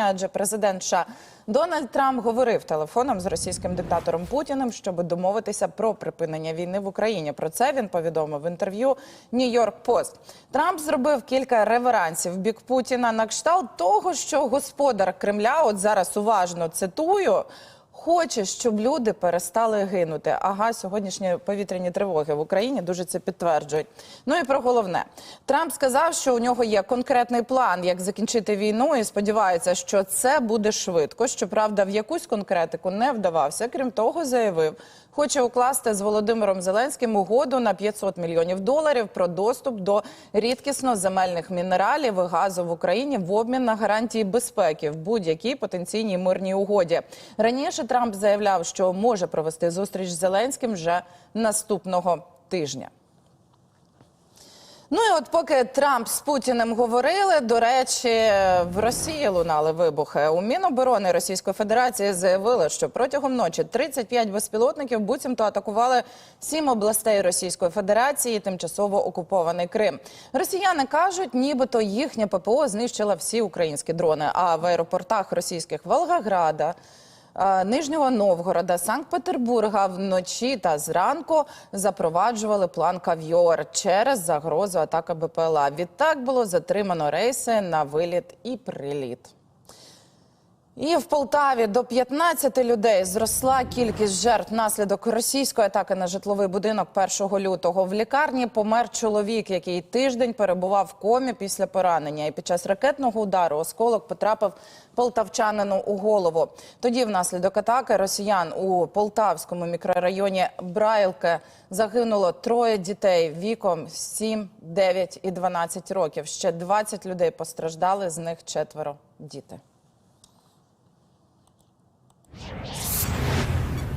Адже президент США Дональд Трамп говорив телефоном з російським диктатором Путіним, щоб домовитися про припинення війни в Україні. Про це він повідомив в інтерв'ю Нью-Йорк Пост. Трамп зробив кілька реверансів в бік Путіна на кшталт того, що господар Кремля, от зараз уважно цитую. Хоче, щоб люди перестали гинути. Ага, сьогоднішні повітряні тривоги в Україні дуже це підтверджують. Ну і про головне, Трамп сказав, що у нього є конкретний план, як закінчити війну, і сподівається, що це буде швидко. Щоправда, в якусь конкретику не вдавався. Крім того, заявив, хоче укласти з Володимиром Зеленським угоду на 500 мільйонів доларів про доступ до рідкісно земельних мінералів і газу в Україні в обмін на гарантії безпеки в будь-якій потенційній мирній угоді. Раніше Трамп заявляв, що може провести зустріч з Зеленським вже наступного тижня. Ну і от поки Трамп з Путіним говорили, до речі, в Росії лунали вибухи. У Міноборони Російської Федерації заявили, що протягом ночі 35 безпілотників буцімто атакували сім областей Російської Федерації, тимчасово окупований Крим. Росіяни кажуть, нібито їхнє ППО знищила всі українські дрони. А в аеропортах російських Волгограда. Нижнього Новгорода, Санкт-Петербурга вночі та зранку запроваджували план кав'йор через загрозу атаки БПЛА. Відтак було затримано рейси на виліт і приліт. І в Полтаві до 15 людей зросла кількість жертв внаслідок російської атаки на житловий будинок 1 лютого. В лікарні помер чоловік, який тиждень перебував в комі після поранення. І під час ракетного удару осколок потрапив полтавчанину у голову. Тоді, внаслідок атаки росіян у полтавському мікрорайоні Брайлке загинуло троє дітей віком 7, 9 і 12 років. Ще 20 людей постраждали, з них четверо діти.